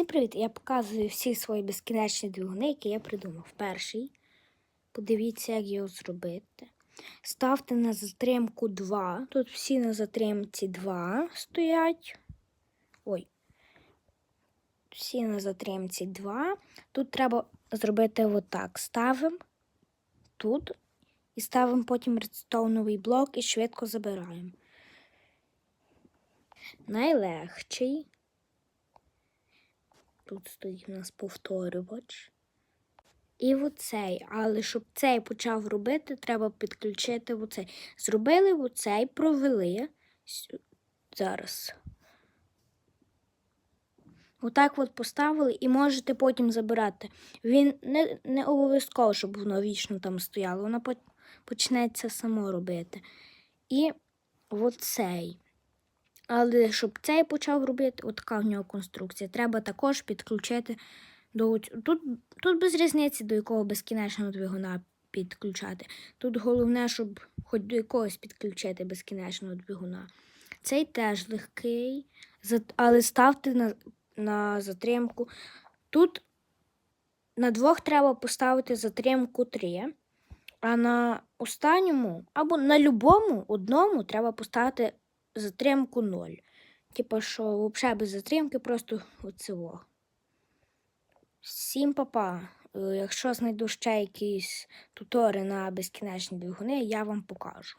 Всім привіт! Я показую всі свої безкінечні двигуни, які я придумав. Перший. Подивіться, як його зробити. Ставте на затримку 2. Тут всі на затримці 2 стоять. Ой. Всі на затримці 2. Тут треба зробити отак. Ставимо тут і ставимо потім редстоуновий блок і швидко забираємо. Найлегший. Тут стоїть у нас повторювач. І оцей. Але щоб цей почав робити, треба підключити оцей. Зробили оцей, провели. Зараз. Отак от поставили і можете потім забирати. Він не, не обов'язково, щоб воно вічно там стояло. Воно по- почне це само робити. І оцей. Але щоб цей почав робити, от така в нього конструкція. Треба також підключити до тут, тут без різниці, до якого безкінечного двигуна підключати. Тут головне, щоб хоч до якогось підключити безкінечного двигуна. Цей теж легкий, але ставте на, на затримку. Тут на двох треба поставити затримку 3, а на останньому або на любому одному треба поставити затримку 0. Типа, що взагалі без затримки просто оцього. Всім папа. Е, Якщо знайду ще якісь тутори на безкінечні двигуни, я вам покажу.